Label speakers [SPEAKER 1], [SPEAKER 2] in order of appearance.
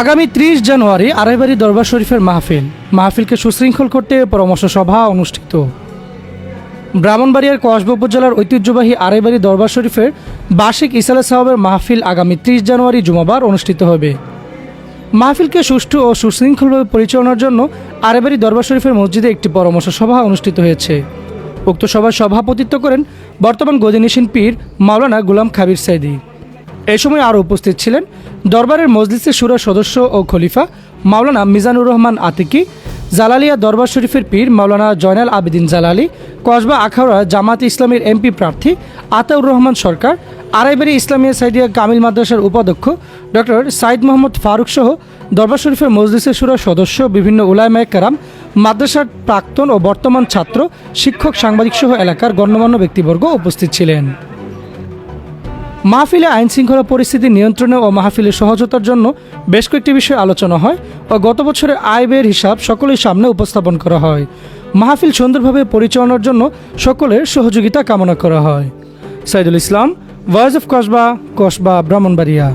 [SPEAKER 1] আগামী ত্রিশ জানুয়ারি আড়াইবাড়ি দরবার শরীফের মাহফিল। মাহফিলকে সুশৃঙ্খল করতে পরামর্শ সভা অনুষ্ঠিত। ব্রাহ্মণবাড়িয়ার কসবা উপজেলার ঐতিহ্যবাহী আড়াইবাড়ি দরবার শরীফের বার্ষিক ইসালে সাহাবের মাহফিল আগামী ত্রিশ জানুয়ারি জুমাবার অনুষ্ঠিত হবে। মাহফিলকে সুষ্ঠু ও সুশৃঙ্খলভাবে পরিচালনার জন্য আড়াইবাড়ি দরবার শরীফের মসজিদে একটি পরামর্শ সভা অনুষ্ঠিত হয়েছে। উক্ত সভায় সভাপতিত্ব করেন বর্তমান গদিনিসিন পীর মাওলানা গুলাম খাবির সাইদি। এই সময় আরও উপস্থিত ছিলেন দরবারের মজলিসের সুরা সদস্য ও খলিফা মাওলানা মিজানুর রহমান আতিকি, জালালিয়া দরবার শরীফের পীর মাওলানা জয়নাল আবেদিন জালালি, কসবা আখাউড়া জামাত ইসলামের এমপি প্রার্থী আতাউর রহমান সরকার আড়াইবাড়ি ইসলামিয়া সাইডিয়া কামিল মাদ্রাসার উপাধ্যক্ষ ডক্টর সাইদ মোহাম্মদ ফারুক সহ দরবার শরীফের মজলিসের সুরা সদস্য বিভিন্ন উলায়মায় কারাম, মাদ্রাসার প্রাক্তন ও বর্তমান ছাত্র, শিক্ষক, সাংবাদিক সহ এলাকার গণ্যমান্য ব্যক্তিবর্গ উপস্থিত ছিলেন। মাহফিলে আইন শৃঙ্খলা পরিস্থিতি নিয়ন্ত্রণে ও মাহফিলের সহজতার জন্য বেশ কয়েকটি বিষয়ে আলোচনা হয় ও গত বছরের আয় ব্যয়ের হিসাব সকলের সামনে উপস্থাপন করা হয়। মাহফিল সুন্দরভাবে পরিচালনার জন্য সকলের সহযোগিতা কামনা করা হয়। Saidul Islam voice of Kasba Kasba Brahmanbaria